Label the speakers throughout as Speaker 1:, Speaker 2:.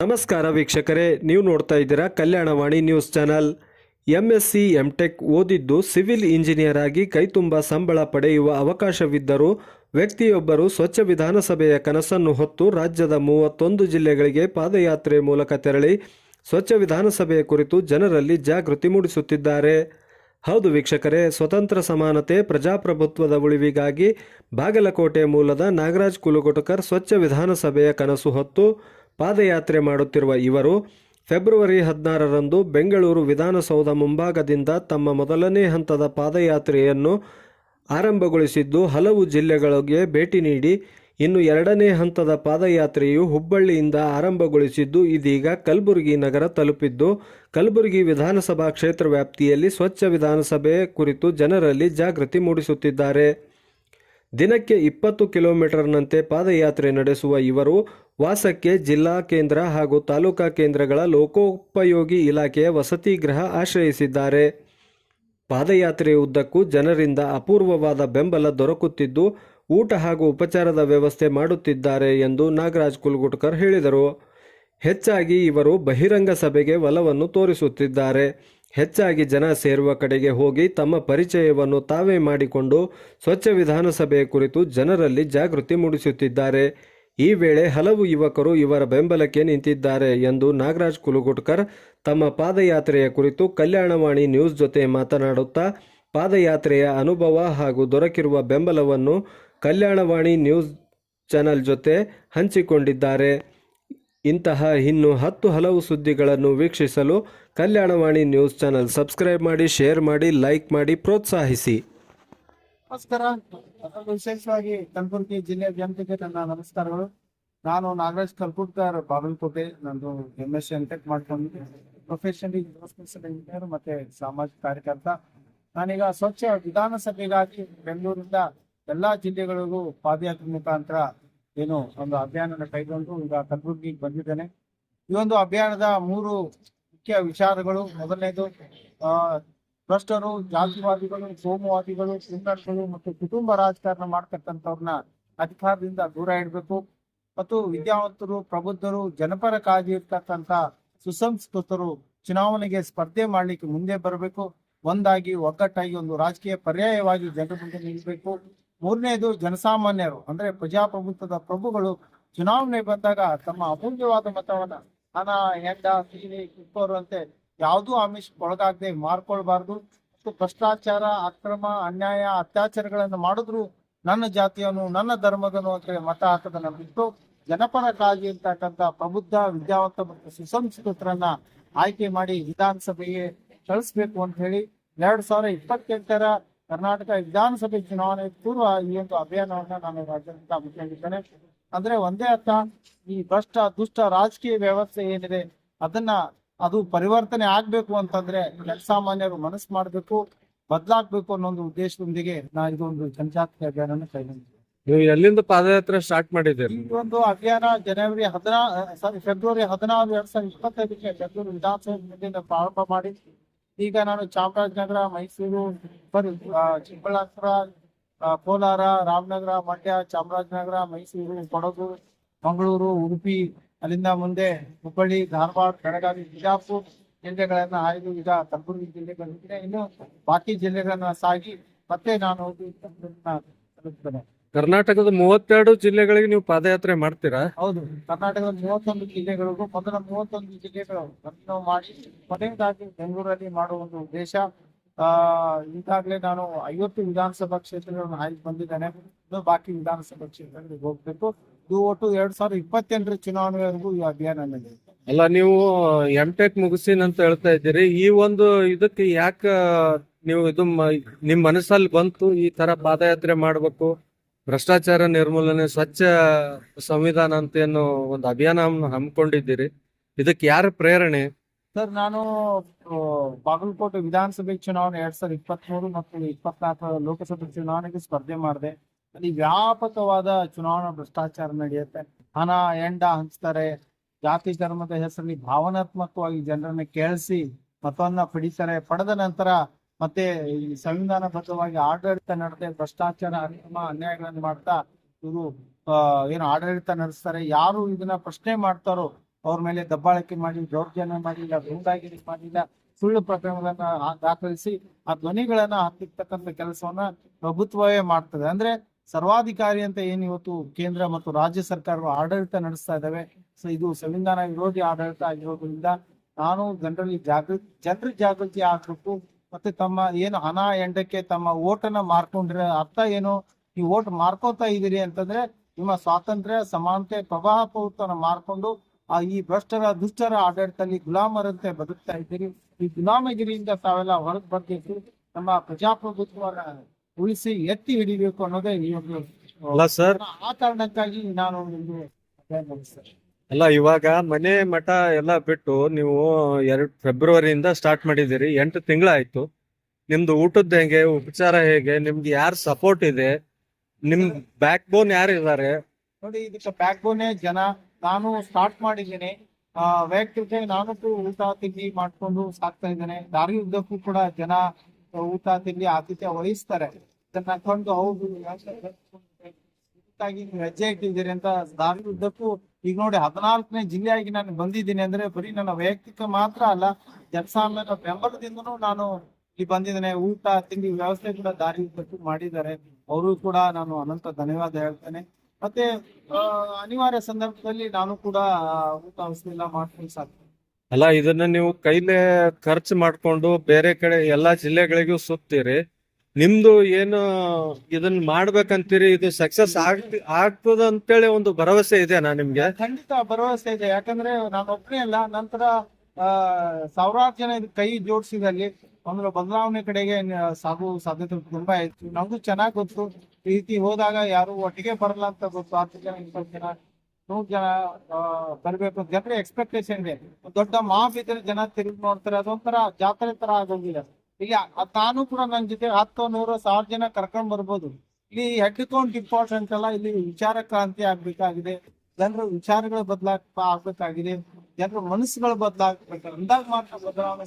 Speaker 1: ನಮಸ್ಕಾರ ವೀಕ್ಷಕರೇ, ನೀವು ನೋಡ್ತಾ ಇದ್ದೀರಾ Kalyanavani news channel. M S C M tech ಓದಿದ್ದು ಸಿವಿಲ್ ಇಂಜಿನಿಯರ್ ಆಗಿ ಕೈತುಂಬ ಸಂಬಳ ಪಡೆಯುವ ಅವಕಾಶವಿದ್ದರೂ ವ್ಯಕ್ತಿಯೊಬ್ಬರು ಸ್ವಚ್ಛ ವಿಧಾನಸಭೆಯ ಕನಸನ್ನು ಹೊತ್ತು ರಾಜ್ಯದ ಮೂವತ್ತೊಂದು ಜಿಲ್ಲೆಗಳಿಗೆ ಪಾದಯಾತ್ರೆ ಮೂಲಕ ತೆರಳಿ ಸ್ವಚ್ಛ ವಿಧಾನಸಭೆಯ ಕುರಿತು ಜನರಲ್ಲಿ ಜಾಗೃತಿ ಮೂಡಿಸುತ್ತಿದ್ದಾರೆ. ಹೌದು ವೀಕ್ಷಕರೇ, ಸ್ವತಂತ್ರ ಸಮಾನತೆ, ಪ್ರಜಾಪ್ರಭುತ್ವದ ಉಳಿವಿಗಾಗಿ ಬಾಗಲಕೋಟೆ ಮೂಲದ ನಾಗರಾಜ್ ಕುಲಗೊಟಕರ್ ಸ್ವಚ್ಛ ವಿಧಾನಸಭೆಯ ಕನಸು ಹೊತ್ತು ಪಾದಯಾತ್ರೆ ಮಾಡುತ್ತಿರುವ ಇವರು ಫೆಬ್ರವರಿ ಹದಿನಾರರಂದು ಬೆಂಗಳೂರು ವಿಧಾನಸೌಧ ಮುಂಭಾಗದಿಂದ ತಮ್ಮ ಮೊದಲನೇ ಹಂತದ ಪಾದಯಾತ್ರೆಯನ್ನು ಆರಂಭಗೊಳಿಸಿದ್ದು, ಹಲವು ಜಿಲ್ಲೆಗಳಿಗೆ ಭೇಟಿ ನೀಡಿ, ಇನ್ನು ಎರಡನೇ ಹಂತದ ಪಾದಯಾತ್ರೆಯು ಹುಬ್ಬಳ್ಳಿಯಿಂದ ಆರಂಭಗೊಳಿಸಿದ್ದು, ಇದೀಗ ಕಲಬುರಗಿ ನಗರ ತಲುಪಿದ್ದು, ಕಲಬುರಗಿ ವಿಧಾನಸಭಾ ಕ್ಷೇತ್ರ ವ್ಯಾಪ್ತಿಯಲ್ಲಿ ಸ್ವಚ್ಛ ವಿಧಾನಸಭೆ ಕುರಿತು ಜನರಲ್ಲಿ ಜಾಗೃತಿ ಮೂಡಿಸುತ್ತಿದ್ದಾರೆ. ದಿನಕ್ಕೆ ಇಪ್ಪತ್ತು ಕಿಲೋಮೀಟರ್ನಂತೆ ಪಾದಯಾತ್ರೆ ನಡೆಸುವ ಇವರು ವಾಸಕ್ಕೆ ಜಿಲ್ಲಾ ಕೇಂದ್ರ ಹಾಗೂ ತಾಲೂಕಾ ಕೇಂದ್ರಗಳ ಲೋಕೋಪಯೋಗಿ ಇಲಾಖೆಯ ವಸತಿ ಗೃಹ ಆಶ್ರಯಿಸಿದ್ದಾರೆ. ಪಾದಯಾತ್ರೆ ಉದ್ದಕ್ಕೂ ಜನರಿಂದ ಅಪೂರ್ವವಾದ ಬೆಂಬಲ ದೊರಕುತ್ತಿದ್ದು ಊಟ ಹಾಗೂ ಉಪಚಾರದ ವ್ಯವಸ್ಥೆ ಮಾಡುತ್ತಿದ್ದಾರೆ ಎಂದು ನಾಗರಾಜ್ ಕುಲ್ಗುಟ್ಕರ್ ಹೇಳಿದರು. ಹೆಚ್ಚಾಗಿ ಇವರು ಬಹಿರಂಗ ಸಭೆಗೆ ಒಲವನ್ನು ತೋರಿಸುತ್ತಿದ್ದಾರೆ. ಹೆಚ್ಚಾಗಿ ಜನ ಸೇರುವ ಕಡೆಗೆ ಹೋಗಿ ತಮ್ಮ ಪರಿಚಯವನ್ನು ತಾವೇ ಮಾಡಿಕೊಂಡು ಸ್ವಚ್ಛ ವಿಧಾನಸಭೆಯ ಕುರಿತು ಜನರಲ್ಲಿ ಜಾಗೃತಿ ಮೂಡಿಸುತ್ತಿದ್ದಾರೆ. ಈ ವೇಳೆ ಹಲವು ಯುವಕರು ಇವರ ಬೆಂಬಲಕ್ಕೆ ನಿಂತಿದ್ದಾರೆ ಎಂದು ನಾಗರಾಜ್ ಕುಲುಗುಟ್ಕರ್ ತಮ್ಮ ಪಾದಯಾತ್ರೆಯ ಕುರಿತು ಕಲ್ಯಾಣವಾಣಿ ನ್ಯೂಸ್ ಜೊತೆ ಮಾತನಾಡುತ್ತಾ, ಪಾದಯಾತ್ರೆಯ ಅನುಭವ ಹಾಗೂ ದೊರಕಿರುವ ಬೆಂಬಲವನ್ನು ಕಲ್ಯಾಣವಾಣಿ ನ್ಯೂಸ್ ಚಾನೆಲ್ ಜೊತೆ ಹಂಚಿಕೊಂಡಿದ್ದಾರೆ. ಇಂತಹ ಇನ್ನು ಹತ್ತು ಹಲವು ಸುದ್ದಿಗಳನ್ನು ವೀಕ್ಷಿಸಲು ಕಲ್ಯಾಣವಾಣಿ ನ್ಯೂಸ್ ಚಾನೆಲ್ ಸಬ್ಸ್ಕ್ರೈಬ್ ಮಾಡಿ, ಶೇರ್ ಮಾಡಿ, ಲೈಕ್ ಮಾಡಿ, ಪ್ರೋತ್ಸಾಹಿಸಿ.
Speaker 2: ನಮಸ್ಕಾರ. ವಿಶೇಷವಾಗಿ ಕಲಬುರಗಿ ಜಿಲ್ಲೆಯ ಜನತೆಗೆ ನನ್ನ ನಮಸ್ಕಾರಗಳು. ನಾನು ನಾಗರಾಜ್ ಕಲ್ಕುಡ್ಕರ್ ಬಾಗಲಕೋಟೆ. ನಂದು ಎಂ ಎಸ್ ಎನ್ ಟೆಕ್ ಮಾಡ್ಕೊಂಡಿದ್ದೆ ಪ್ರೊಫೆಷನಲಿ ಇಂಜಿನಿಯರ್ ಮತ್ತೆ ಸಾಮಾಜಿಕ ಕಾರ್ಯಕರ್ತ. ನಾನೀಗ ಸ್ವಚ್ಛ ವಿಧಾನಸಭೆಗಾಗಿ ಬೆಂಗಳೂರಿಂದ ಎಲ್ಲಾ ಜಿಲ್ಲೆಗಳಿಗೂ ಪಾದಯಾತ್ರೆ ಮುಖಾಂತರ ಏನು ಒಂದು ಅಭಿಯಾನ ಕೈಗೊಂಡು ಈಗ ಕಲಬುರಗಿಗೆ ಬಂದಿದ್ದೇನೆ. ಈ ಒಂದು ಅಭಿಯಾನದ ಮೂರು ಮುಖ್ಯ ವಿಚಾರಗಳು. ಮೊದಲನೇದು ಭ್ರಷ್ಟರು, ಜಾತಿವಾದಿಗಳು, ಸೋಮವಾದಿಗಳು ಕ್ರಿಮಿನಲ್ಗಳು ಮತ್ತು ಕುಟುಂಬ ರಾಜಕಾರಣ ಮಾಡ್ತಕ್ಕಂಥವ್ರನ್ನ ಅಧಿಕಾರದಿಂದ ದೂರ ಇಡಬೇಕು. ಮತ್ತು ವಿದ್ಯಾವಂತರು, ಪ್ರಬುದ್ಧರು, ಜನಪರ ಕಾಳಜಿ ಇರ್ತಕ್ಕಂಥ ಸುಸಂಸ್ಕೃತರು ಚುನಾವಣೆಗೆ ಸ್ಪರ್ಧೆ ಮಾಡ್ಲಿಕ್ಕೆ ಮುಂದೆ ಬರಬೇಕು. ಒಂದಾಗಿ ಒಗ್ಗಟ್ಟಾಗಿ ಒಂದು ರಾಜಕೀಯ ಪರ್ಯಾಯವಾಗಿ ಜನರ ಮುಂದೆ ನಿಲ್ಲಬೇಕು ಮೂರನೇದು ಜನಸಾಮಾನ್ಯರು, ಅಂದ್ರೆ ಪ್ರಜಾಪ್ರಭುತ್ವದ ಪ್ರಭುಗಳು ಚುನಾವಣೆ ಬಂದಾಗ ತಮ್ಮ ಅಮೂಲ್ಯವಾದ ಮತವನ್ನ ಹಣ ಹೆಂಡ ಕಿತ್ತೋರು ಅಂತೆ ಯಾವುದೂ ಆಮಿಷ ಒಳಗಾಗದೆ ಮಾರ್ಕೊಳ್ಬಾರ್ದು. ಮತ್ತು ಭ್ರಷ್ಟಾಚಾರ, ಅಕ್ರಮ, ಅನ್ಯಾಯ, ಅತ್ಯಾಚಾರಗಳನ್ನು ಮಾಡಿದ್ರು ನನ್ನ ಜಾತಿಯನ್ನು, ನನ್ನ ಧರ್ಮದನು ಅಂತ ಮತ ಹಾಕದನ್ನ ಬಿಟ್ಟು ಜನಪರ ಕಾಳಜಿ ಇರ್ತಕ್ಕಂಥ ಪ್ರಬುದ್ಧ, ವಿದ್ಯಾವಂತ ಮತ್ತು ಸುಸಂಸ್ಕೃತರನ್ನ ಆಯ್ಕೆ ಮಾಡಿ ವಿಧಾನಸಭೆಗೆ ಕಳಿಸ್ಬೇಕು ಅಂತ ಹೇಳಿ ಎರಡ್ ಸಾವಿರದ ಇಪ್ಪತ್ತೆಂಟರ ಕರ್ನಾಟಕ ವಿಧಾನಸಭೆ ಚುನಾವಣೆ ಪೂರ್ವ ಈ ಒಂದು ಅಭಿಯಾನವನ್ನ ನಾನು ರಾಜ್ಯದಿಂದ ಹಮ್ಮಿಕೊಂಡಿದ್ದೇನೆ ಅಂದ್ರೆ ಒಂದೇ ಅರ್ಥ ಈ ಭ್ರಷ್ಟ ದುಷ್ಟ ರಾಜಕೀಯ ವ್ಯವಸ್ಥೆ ಏನಿದೆ ಅದನ್ನ ಅದು ಪರಿವರ್ತನೆ ಆಗ್ಬೇಕು ಅಂತಂದ್ರೆ ಜನಸಾಮಾನ್ಯರು ಮನಸ್ಸು ಮಾಡ್ಬೇಕು ಬದಲಾಗ್ಬೇಕು ಅನ್ನೋ ಒಂದು ಉದ್ದೇಶದೊಂದಿಗೆ ನಾ ಇದೊಂದು ಜನಜಾಗೃತಿ ಅಭಿಯಾನ ಕೈಗೊಂಡಿದ್ದೆ
Speaker 3: ನೀವು ಎಲ್ಲಿಂದ ಪಾದಯಾತ್ರೆ ಸ್ಟಾರ್ಟ್ ಮಾಡಿದ್ದೀರಿ?
Speaker 2: ಈ ಒಂದು ಅಭಿಯಾನ ಜನವರಿ ಹದಿನಾ ಸಾರಿ ಫೆಬ್ರವರಿ ಹದಿನಾರು ಎರಡ್ ಸಾವಿರದ ಇಪ್ಪತ್ತೈದಕ್ಕೆ ಬೆಂಗಳೂರು ವಿಧಾನಸಭೆ ಪ್ರಾರಂಭ ಮಾಡಿ. ಈಗ ನಾನು ಚಾಮರಾಜನಗರ, ಮೈಸೂರು, ಬರ್ ಚಿಕ್ಕಬಳ್ಳಾಪುರ ಕೋಲಾರ, ರಾಮನಗರ, ಮಂಡ್ಯ, ಚಾಮರಾಜನಗರ, ಮೈಸೂರು, ಕೊಡಗು, ಮಂಗಳೂರು, ಉಡುಪಿ, ಅಲ್ಲಿಂದ ಮುಂದೆ ಹುಬ್ಬಳ್ಳಿ, ಧಾರವಾಡ, ಬೆಳಗಾವಿ, ಬಿಜಾಪುರ ಜಿಲ್ಲೆಗಳನ್ನ ಆಯ್ದು ಈಗ ಕಲಬುರಗಿ ಜಿಲ್ಲೆಗೆ ಬಂದಿದ್ದೇನೆ ಇನ್ನು ಬಾಕಿ ಜಿಲ್ಲೆಗಳನ್ನ ಸಾಗಿ ಮತ್ತೆ ನಾನು ತಲುಪ್ತೇನೆ
Speaker 3: ಕರ್ನಾಟಕದ ಮೂವತ್ತೆರಡು ಜಿಲ್ಲೆಗಳಿಗೆ ನೀವು ಪಾದಯಾತ್ರೆ ಮಾಡ್ತೀರಾ?
Speaker 2: ಹೌದು. ಕರ್ನಾಟಕದ ಮೂವತ್ತೊಂದು ಜಿಲ್ಲೆಗಳಿಗೂ ಮೊದಲ ಮೂವತ್ತೊಂದು ಜಿಲ್ಲೆಗಳು ನಾವು ಮಾಡಿ ಕೊನೆಯದಾಗಿ ಬೆಂಗಳೂರಲ್ಲಿ ಮಾಡುವ ಒಂದು ಉದ್ದೇಶ ಆ ಈಗಾಗಲೇ ನಾನು ಐವತ್ತು ವಿಧಾನಸಭಾ ಕ್ಷೇತ್ರಗಳನ್ನು ಆಯ್ಕೆ ಬಂದಿದ್ದೇನೆ. ಇನ್ನು ಬಾಕಿ ವಿಧಾನಸಭಾ ಕ್ಷೇತ್ರಗಳಿಗೆ ಹೋಗ್ಬೇಕು. ಇದು ಒಟ್ಟು ಎರಡ್ ಸಾವಿರದ ಇಪ್ಪತ್ತೆಂಟರ ಚುನಾವಣೆವರೆಗೂ ಈ ಅಭಿಯಾನ
Speaker 3: ಅಲ್ಲ ನೀವು ಎಂ ಟೆಕ್ ಮುಗಿಸಿನ ಅಂತ ಹೇಳ್ತಾ ಇದ್ದೀರಿ. ಈ ಒಂದು ಇದಕ್ಕೆ ಯಾಕ ನೀವು ಇದು ಮ- ನಿಮ್ ಮನಸ್ಸಲ್ಲಿ ಬಂತು ಈ ತರ ಪಾದಯಾತ್ರೆ ಮಾಡ್ಬೇಕು? ಭ್ರಷ್ಟಾಚಾರ ನಿರ್ಮೂಲನೆ, ಸ್ವಚ್ಛ ಸಂವಿಧಾನ ಅಂತ ಏನು ಒಂದು ಅಭಿಯಾನ ಹಮ್ಮಿಕೊಂಡಿದ್ದೀರಿ. ಇದಕ್ಕೆ ಯಾರ ಪ್ರೇರಣೆ?
Speaker 2: ಸರ್, ನಾನು ಬಾಗಲಕೋಟೆ ವಿಧಾನಸಭೆ ಚುನಾವಣೆ ಎರಡ್ ಸಾವಿರದ ಇಪ್ಪತ್ಮೂರು ಮತ್ತು ಇಪ್ಪತ್ನಾಲ್ಕರ ಲೋಕಸಭೆ ಚುನಾವಣೆಗೆ ಸ್ಪರ್ಧೆ ಮಾಡಿದೆ. ಅಲ್ಲಿ ವ್ಯಾಪಕವಾದ ಚುನಾವಣಾ ಭ್ರಷ್ಟಾಚಾರ ನಡೆಯುತ್ತೆ. ಹಣ, ಎಂಡ ಹಂಚ್ತಾರೆ. ಜಾತಿ ಧರ್ಮದ ಹೆಸರಲ್ಲಿ ಭಾವನಾತ್ಮಕವಾಗಿ ಜನರನ್ನ ಕೇಳಿಸಿ ಮತವನ್ನ ಪಡಿತಾರೆ. ಪಡೆದ ನಂತರ ಮತ್ತೆ ಈ ಸಂವಿಧಾನಬದ್ಧವಾಗಿ ಆಡಳಿತ ನಡೆದೇ ಭ್ರಷ್ಟಾಚಾರ ಅಕ್ರಮ ಅನ್ಯಾಯಗಳನ್ನು ಮಾಡ್ತಾ ಇವರು ಏನು ಆಡಳಿತ ನಡೆಸ್ತಾರೆ, ಯಾರು ಇದನ್ನ ಪ್ರಶ್ನೆ ಮಾಡ್ತಾರೋ ಅವ್ರ ಮೇಲೆ ದಬ್ಬಾಳಿಕೆ ಮಾಡಿ, ದೌರ್ಜನ್ಯ ಮಾಡಿಲ್ಲ ಗೂಂಡಾಗಿರಿ ಮಾಡಿಲ್ಲ ಸುಳ್ಳು ಪ್ರಕರಣಗಳನ್ನ ದಾಖಲಿಸಿ ಆ ಧ್ವನಿಗಳನ್ನ ಹತ್ತಿರ್ತಕ್ಕಂಥ ಕೆಲಸವನ್ನ ಪ್ರಭುತ್ವವೇ ಮಾಡ್ತದೆ. ಅಂದ್ರೆ ಸರ್ವಾಧಿಕಾರಿ ಅಂತ ಏನ್ ಇವತ್ತು ಕೇಂದ್ರ ಮತ್ತು ರಾಜ್ಯ ಸರ್ಕಾರಗಳು ಆಡಳಿತ ನಡೆಸ್ತಾ ಇದಾವೆ ಸೊ ಇದು ಸಂವಿಧಾನ ವಿರೋಧಿ ಆಡಳಿತ ಆಗಿರೋದ್ರಿಂದ ನಾನು ಜನರಲ್ಲಿ ಜಾಗೃತಿ ಜನರ ಜಾಗೃತಿ ಆಗ್ಬೇಕು. ಮತ್ತೆ ತಮ್ಮ ಏನು ಹಣ ಎಂಡಕ್ಕೆ ತಮ್ಮ ಓಟನ್ನ ಮಾರ್ಕೊಂಡ್ರೆ ಅರ್ಥ ಏನು? ಈ ಓಟ್ ಮಾರ್ಕೋತಾ ಇದ್ದೀರಿ ಅಂತಂದ್ರೆ ನಿಮ್ಮ ಸ್ವಾತಂತ್ರ್ಯ ಸಮಾನತೆ ಪ್ರವಾಹಪೂರ್ತನ ಮಾರ್ಕೊಂಡು ಆ ಈ ಭ್ರಷ್ಟರ ದುಷ್ಟರ ಆಡಳಿತದಲ್ಲಿ ಗುಲಾಮರಂತೆ ಬದುಕ್ತಾ ಇದ್ದೀರಿ. ಈ ಗುಲಾಮಗಿರಿಯಿಂದ ತಾವೆಲ್ಲ ಹೊರಗೆ ಬರ್ಬೇಕು. ನಮ್ಮ ಪ್ರಜಾಪ್ರಭುತ್ವನ ಉಳಿಸಿ ಎತ್ತಿ ಹಿಡಿಬೇಕು ಅನ್ನೋದೇ ಈ ಒಂದು
Speaker 3: ಅಲ್ಲ ಸರ್.
Speaker 2: ಆ ಕಾರಣಕ್ಕಾಗಿ ನಾನು ಒಂದು ಸರ್. ನಡೆಸ್ತೇನೆ.
Speaker 3: ಅಲ್ಲ, ಇವಾಗ ಮನೆ ಮಠ ಎಲ್ಲ ಬಿಟ್ಟು ನೀವು ಎರಡು ಫೆಬ್ರವರಿಯಿಂದ ಸ್ಟಾರ್ಟ್ ಮಾಡಿದಿರಿ ಎಂಟು ತಿಂಗಳಾಯ್ತು. ನಿಮ್ದು ಊಟದ ಹೆಂಗೆ, ಉಪಚಾರ ಹೇಗೆ, ನಿಮ್ಗೆ ಯಾರು ಸಪೋರ್ಟ್ ಇದೆ? ನಿಮ್ ಬ್ಯಾಕ್ ಬೋನ್ ಯಾರು ಇದಾರೆ?
Speaker 2: ನೋಡಿ, ಇದಕ್ಕೆ ಬ್ಯಾಕ್ ಬೋನೇ ಜನ. ನಾನು ಸ್ಟಾರ್ಟ್ ಮಾಡಿದ್ದೀನಿ. ವೈಯಕ್ತಿಕ ನಾನು ಊಟ, ತಿಂಡಿ ಮಾಡ್ಕೊಂಡು ಸಾಕ್ತಾ ಇದ್ದೇನೆ. ದಾರಿ ಉದ್ದಕ್ಕೂ ಕೂಡ ಜನ ಊಟ, ತಿಂಡಿ, ಆತಿಥ್ಯ ವಹಿಸ್ತಾರೆ. ಇದನ್ನ ಕಂಡು ಹೌದು ಹೆಜ್ಜೆ ಇಟ್ಟಿದ್ದೀರಿ ಅಂತ ದಾರಿ ಉದ್ದಕ್ಕೂ ಈಗ ನೋಡಿ ಹದಿನಾಲ್ಕನೇ ಜಿಲ್ಲೆಯಾಗಿ ನಾನು ಬಂದಿದ್ದೀನಿ ಅಂದ್ರೆ ಬರೀ ನನ್ನ ವೈಯಕ್ತಿಕ ಮಾತ್ರ ಅಲ್ಲ, ಜನಸಾಮಾನ್ಯರ ಬೆಂಬಲದಿಂದನು ನಾನು ಇಲ್ಲಿ ಬಂದಿದ್ದೇನೆ. ಊಟ, ತಿಂಡಿ ವ್ಯವಸ್ಥೆ ಕೂಡ ದಾರಿ ಉದ್ದಕ್ಕೂ ಮಾಡಿದ್ದಾರೆ. ಅವರು ಕೂಡ ನಾನು ಅನಂತ ಧನ್ಯವಾದ ಹೇಳ್ತೇನೆ. ಮತ್ತೆ ಅನಿವಾರ್ಯ ಸಂದರ್ಭದಲ್ಲಿ ನಾನು ಕೂಡ ಊಟ ಔಷಧಿ ಎಲ್ಲ ಮಾಡ್ಕೊಂಡು ಸಾಕು.
Speaker 3: ಅಲ್ಲ, ಇದನ್ನ ನೀವು ಕೈಲೇ ಖರ್ಚು ಮಾಡ್ಕೊಂಡು ಬೇರೆ ಕಡೆ ಎಲ್ಲಾ ಜಿಲ್ಲೆಗಳಿಗೂ ಸುತ್ತೀರಿ. ನಿಮ್ದು ಏನು ಇದನ್ನ ಮಾಡ್ಬೇಕಂತೀರಿ, ಇದು ಸಕ್ಸಸ್ ಆಗ್ತಿ ಆಗ್ತದ ಅಂತೇಳಿ ಒಂದು ಭರವಸೆ ಇದೆನಾ ನಿಮ್ಗೆ?
Speaker 2: ಖಂಡಿತ ಭರವಸೆ ಇದೆ. ಯಾಕಂದ್ರೆ ನಾನು ಒಬ್ಬನೇ ಅಲ್ಲ, ನಂತರ ಸಾವಿರಾರು ಜನ ಇದು ಕೈ ಜೋಡಿಸಿದಲ್ಲಿ ಒಂದು ಬದಲಾವಣೆ ಕಡೆಗೆ ಸಾಗು ಸಾಧ್ಯತೆ ತುಂಬಾ ಹೆಚ್ಚು. ನಮಗೂ ಚೆನ್ನಾಗಿ ಗೊತ್ತು. ಈ ಹೋದಾಗ ಯಾರು ಒಟ್ಟಿಗೆ ಬರಲ್ಲ ಅಂತ ಗೊತ್ತು. ಹತ್ತು ಜನ, ಇಪ್ಪತ್ತು ಜನ, ನೂರು ಜನ ಬರ್ಬೇಕು ಜನರ ಎಕ್ಸ್ಪೆಕ್ಟೇಷನ್ ಇದೆ. ದೊಡ್ಡ ಮಾಫ್ ಇದ್ರೆ ಜನ ತಿರುಗಿ ನೋಡ್ತಾರೆ. ಅದೊಂಥರ ಜಾತ್ರೆ ತರ ಆಗೋಗಿಲ್ಲ ಇಲ್ಲಿ ತಾನು ಕೂಡ ನನ್ನ ಜೊತೆ ಹತ್ತು ನೂರು ಸಾವಿರ ಜನ ಕರ್ಕೊಂಡ್ ಬರ್ಬೋದು. ಇಲ್ಲಿ ಹೆಡ್ ಕೌಂಟ್ ಇಂಪಾರ್ಟೆಂಟ್ ಅಲ್ಲ ಇಲ್ಲಿ ವಿಚಾರ ಕ್ರಾಂತಿ ಆಗ್ಬೇಕಾಗಿದೆ. ಜನರ ವಿಚಾರಗಳು ಬದಲಾಗ ಆಗ್ಬೇಕಾಗಿದೆ. ಜನರ ಮನಸ್ಸುಗಳು ಬದಲಾಗಬೇಕು. ಅಂದಾಗ ಮಾತ್ರ ಬದಲಾವಣೆ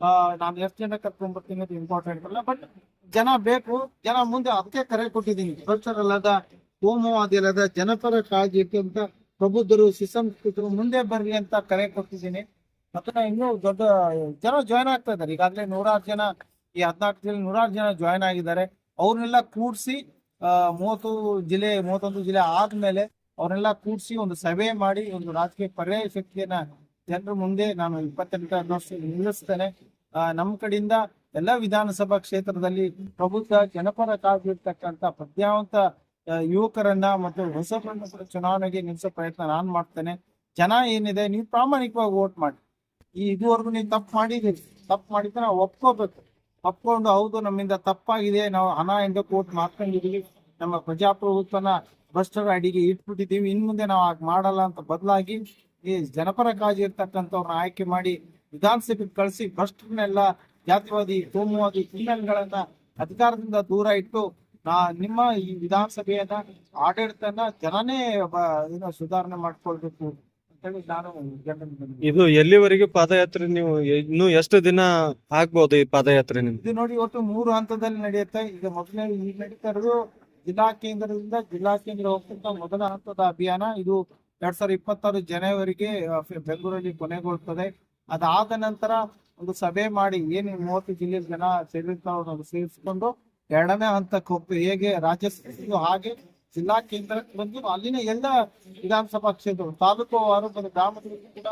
Speaker 2: ಆ, ನಾನು ಎಷ್ಟು ಜನ ಕರ್ಕೊಂಡ್ ಬರ್ತೀನಿ ಅದು ಇಂಪಾರ್ಟೆಂಟ್ ಅಲ್ಲ. ಬಟ್ ಜನ ಬೇಕು ಜನ ಮುಂದೆ ಅದಕ್ಕೆ ಕರೆ ಕೊಟ್ಟಿದ್ದೀನಿ. ಕಲ್ಚರಲ್ಲದ ಹೋಮವಾದಿ ಅಲ್ಲದ ಜನಪರ ಕಾಳಜಿ ಇಟ್ಟಂತ ಪ್ರಬುದ್ಧರು ಸುಸಂಸ್ಕೃತರು ಮುಂದೆ ಬರ್ಲಿ ಅಂತ ಕರೆ ಕೊಟ್ಟಿದ್ದೀನಿ. ಅದನ್ನ ಇನ್ನೂ ದೊಡ್ಡ ಜನ ಜಾಯ್ನ್ ಆಗ್ತಾ ಇದ್ದಾರೆ. ಈಗಾಗಲೇ ನೂರಾರು ಜನ, ಈ ಹದಿನಾಲ್ಕು ಜಿಲ್ಲೆ ನೂರಾರು ಜನ ಜಾಯ್ನ್ ಆಗಿದ್ದಾರೆ. ಅವ್ರನ್ನೆಲ್ಲ ಕೂಡ್ಸಿ ಮೂವತ್ತು ಜಿಲ್ಲೆ, ಮೂವತ್ತೊಂದು ಜಿಲ್ಲೆ ಆದ್ಮೇಲೆ ಅವ್ರನ್ನೆಲ್ಲ ಕೂಡ್ಸಿ ಒಂದು ಸಭೆ ಮಾಡಿ, ಒಂದು ರಾಜಕೀಯ ಪರ್ಯಾಯ ಶಕ್ತಿಯನ್ನ ಜನರ ಮುಂದೆ ನಾನು ಇಪ್ಪತ್ತೆಂಟು ವರ್ಷ ನಿಲ್ಲಿಸ್ತೇನೆ. ನಮ್ಮ ಕಡೆಯಿಂದ ಎಲ್ಲ ವಿಧಾನಸಭಾ ಕ್ಷೇತ್ರದಲ್ಲಿ ಪ್ರಬುದ್ಧ ಜನಪರ ಕಾಳಜಿ ಇರ್ತಕ್ಕಂಥ ಪ್ರಜ್ಞಾವಂತ ಯುವಕರನ್ನ ಮತ್ತು ಹೊಸ ಚುನಾವಣೆಗೆ ನಿಲ್ಲಿಸೋ ಪ್ರಯತ್ನ ನಾನು ಮಾಡ್ತೇನೆ. ಜನ ಏನಿದೆ, ನೀವು ಪ್ರಾಮಾಣಿಕವಾಗಿ ವೋಟ್ ಮಾಡಿ. ಈ ಇದುವರೆಗೂ ನೀವು ತಪ್ಪು ಮಾಡಿದ್ದೀರಿ ತಪ್ಪು ಮಾಡಿದ್ರೆ ನಾವು ಒಪ್ಕೋಬೇಕು. ಒಪ್ಕೊಂಡು ಹೌದು, ನಮ್ಮಿಂದ ತಪ್ಪಾಗಿದೆ. ನಾವು ಹಣ ಎಂದ ಕೋರ್ಟ್ ಮಾಡ್ಕೊಂಡಿದೀವಿ ನಮ್ಮ ಪ್ರಜಾಪ್ರಭುತ್ವನ ಭ್ರಷ್ಟರ ಅಡಿಗೆ ಇಟ್ಬಿಟ್ಟಿದ್ದೀವಿ. ಇನ್ ಮುಂದೆ ನಾವು ಹಾಗೆ ಮಾಡಲ್ಲ ಅಂತ ಬದಲಾಗಿ ಈ ಜನಪರ ಕಾಜಿ ಇರ್ತಕ್ಕಂಥವ್ರನ್ನ ಆಯ್ಕೆ ಮಾಡಿ ವಿಧಾನಸಭೆಗೆ ಕಳಿಸಿ ಭ್ರಷ್ಟರನ್ನೆಲ್ಲ ಜಾತಿವಾದಿ, ಕೋಮುವಾದಿ ಕ್ರಿಮಿನಲ್ಗಳನ್ನ ಅಧಿಕಾರದಿಂದ ದೂರ ಇಟ್ಟು ನಾ ನಿಮ್ಮ ಈ ವಿಧಾನಸಭೆಯನ್ನ ಆಡಳಿತನ ಜನನೇ ಏನೋ ಸುಧಾರಣೆ ಮಾಡ್ಕೊಳ್ಬೇಕು. ಅಂತೇಳಿ ನಾನು.
Speaker 3: ಇದು ಎಲ್ಲಿವರೆಗೂ ಪಾದಯಾತ್ರೆ ನೀವು ಇನ್ನು ಎಷ್ಟು ದಿನ ಆಗ್ಬೋದು ಈ ಪಾದಯಾತ್ರೆ ನಿಮ್ಗೆ?
Speaker 2: ಇದು ನೋಡಿ ಇವತ್ತು ಮೂರು ಹಂತದಲ್ಲಿ ನಡೆಯುತ್ತೆ. ಈಗ ಮೊದಲನೇ ಈಗ ನಡೀತಾ ಇರೋದು ಜಿಲ್ಲಾ ಕೇಂದ್ರದಿಂದ ಜಿಲ್ಲಾ ಕೇಂದ್ರ ಹೋಗ್ತಕ್ಕಂಥ ಮೊದಲ ಹಂತದ ಅಭಿಯಾನ. ಇದು ಎರಡ್ ಸಾವಿರದ ಇಪ್ಪತ್ತಾರು ಜನವರಿಗೆ ಬೆಂಗಳೂರಲ್ಲಿ ಕೊನೆಗೊಳ್ತದೆ. ಅದಾದ ನಂತರ ಒಂದು ಸಭೆ ಮಾಡಿ ಏನು ಮೂವತ್ತು ಜಿಲ್ಲೆ ಜನ ಸೇರಿರ್ತಾವ್ರನ್ನ ಸೇರಿಸ್ಕೊಂಡು ಎರಡನೇ ಹಂತಕ್ಕೆ ಹೋಗ್ತೀವಿ. ಹೇಗೆ ರಾಜ್ಯ ಹಾಗೆ ಜಿಲ್ಲಾ ಕೇಂದ್ರಕ್ಕೆ ಬಂದು ಅಲ್ಲಿನ ಎಲ್ಲ ವಿಧಾನಸಭಾ ಕ್ಷೇತ್ರಗಳು, ತಾಲೂಕು ಮತ್ತು ಗ್ರಾಮದಲ್ಲಿ ಕೂಡ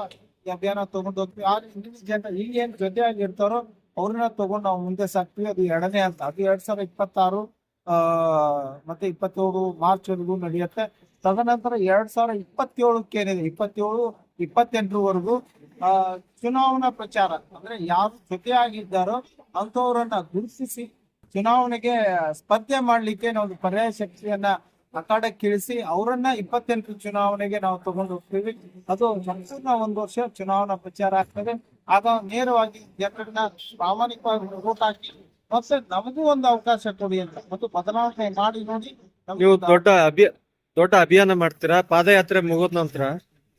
Speaker 2: ಈ ಅಭಿಯಾನ ತಗೊಂಡು ಹೋಗ್ತೀವಿ. ಆ ಈಗ ಏನ್ ಜೊತೆಯಾಗಿ ಇರ್ತಾರೋ ಅವ್ರನ್ನ ತಗೊಂಡು ನಾವು ಮುಂದೆ ಸಾಕ್ತೀವಿ. ಅದು ಎರಡನೇ ಹಂತ. ಅದು ಎರಡ್ ಸಾವಿರದ ಇಪ್ಪತ್ತಾರು, ಆ, ಮತ್ತೆ ಇಪ್ಪತ್ತೇಳು ಮಾರ್ಚ್ ವರೆಗೂ ನಡೆಯುತ್ತೆ. ತದನಂತರ ಎರಡ್ ಸಾವಿರದ ಇಪ್ಪತ್ತೇಳಕ್ಕೆ ಏನಿದೆ? ಇಪ್ಪತ್ತೇಳು, ಇಪ್ಪತ್ತೆಂಟರವರೆಗೂ, ಆ, ಚುನಾವಣಾ ಪ್ರಚಾರ. ಅಂದ್ರೆ ಯಾರು ಜೊತೆಯಾಗಿದ್ದಾರೋ ಅಂತವ್ರನ್ನ ಗುರುತಿಸಿ ಚುನಾವಣೆಗೆ ಸ್ಪರ್ಧೆ ಮಾಡ್ಲಿಕ್ಕೆ ನಾವು ಪರ್ಯಾಯ ಶಕ್ತಿಯನ್ನ ಅಖಾಡಕ್ಕೆ ಇಳಿಸಿ ಅವರನ್ನ ಇಪ್ಪತ್ತೆಂಟು ಚುನಾವಣೆಗೆ ನಾವು ತಗೊಂಡು ಹೋಗ್ತೀವಿ. ಅದು ಸಂಪೂರ್ಣ ಒಂದು ವರ್ಷ ಚುನಾವಣಾ ಪ್ರಚಾರ ಆಗ್ತದೆ. ಆಗ ನೇರವಾಗಿ ಜನರನ್ನ ಪ್ರಾಮಾಣಿಕವಾಗಿ ವೋಟ್ ಹಾಕಿ ಮತ್ತೆ ನಮಗೂ ಒಂದು ಅವಕಾಶ ಕೊಡಿ ಅಂತ. ಮತ್ತು ಬದಲಾವಣೆ ಮಾಡಿ ನೋಡಿ
Speaker 3: ನೀವು ದೊಡ್ಡ ಅಭಿ ದೊಡ್ಡ ಅಭಿಯಾನ ಮಾಡ್ತೀರಾ? ಪಾದಯಾತ್ರೆ ಮುಗಿದ ನಂತರ?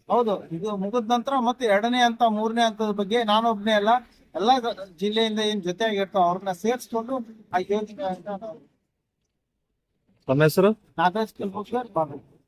Speaker 2: ಹೌದು ಇದು ಮುಗಿದ ನಂತರ ಮತ್ತೆ ಎರಡನೇ ಹಂತ ಮೂರನೇ ಹಂತದ ಬಗ್ಗೆ ನಾನೊಬ್ನೇ ಅಲ್ಲ. ಎಲ್ಲಾ ಜಿಲ್ಲೆಯಿಂದ ಏನ್ ಜೊತೆಯಾಗಿರ್ತಾವ ಅವ್ರನ್ನ ಸೇರಿಸ್ಕೊಂಡು ಆ ಯೋಜನೆ
Speaker 3: ತಮ್ಮ ಹೆಸರು?
Speaker 2: ನಾಗರಾಜ್ ಕಲ್ಬುರ್ಗರ್ ಬಾಗಲಕೋಟೆ